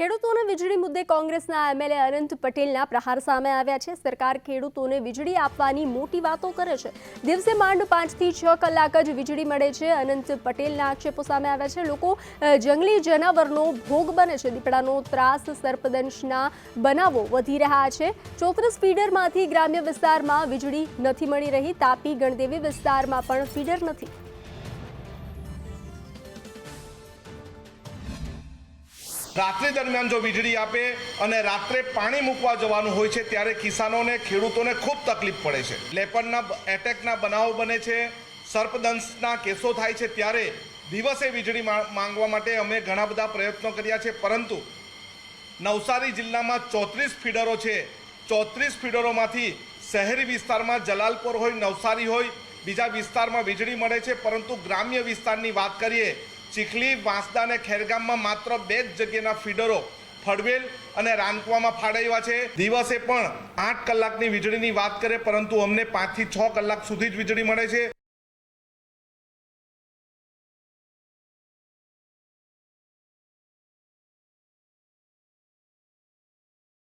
ખેડૂતોને વીજળી મુદ્દે કોંગ્રેસના એમએલએ અનંત પટેલના પ્રહાર સામે આવ્યા છે. સરકાર ખેડૂતોને વીજળી આપવાની મોટી વાતો કરે છે. દિવસે માંડ પાંચથી છ કલાક જ વીજળી મળે છે. અનંત પટેલના આક્ષેપો સામે આવ્યા છે. લોકો જંગલી જનાવરનો ભોગ બને છે. દીપડાનો ત્રાસ, સર્પદંશના બનાવો વધી રહ્યા છે. ચોત્રીસ ફીડરમાંથી ગ્રામ્ય વિસ્તારમાં વીજળી નથી મળી રહી. તાપી, ગણદેવી વિસ્તારમાં પણ ફીડર નથી. રાત્રિ દરમિયાન જો વીજળી આપે અને રાત્રે પાણી મૂકવા જવાનું હોય છે, ત્યારે કિસાનોને, ખેડૂતોને ખૂબ તકલીફ પડે છે. લેપરના એટેકના બનાવો બને છે, સર્પદંશના કેસો થાય છે, ત્યારે દિવસે વીજળી માંગવા માટે અમે ઘણા બધા પ્રયત્નો કર્યા છે, પરંતુ નવસારી જિલ્લામાં ચોત્રીસ ફીડરો છે. ચોત્રીસ ફીડરોમાંથી શહેરી વિસ્તારમાં જલાલપોર હોય, નવસારી હોય, બીજા વિસ્તારમાં વીજળી મળે છે, પરંતુ ગ્રામ્ય વિસ્તારની વાત કરીએ ચીખલી, વાંસદા અને ખેરગામમાં માત્ર બે જ જગ્યાના ફીડરો ફળવેલ અને રાનકુવામાં ફાળવ્યા છે. દિવસે પણ આઠ કલાકની વીજળીની વાત કરે, પરંતુ અમને પાંચથી છ કલાક સુધી જ વીજળી મળે છે.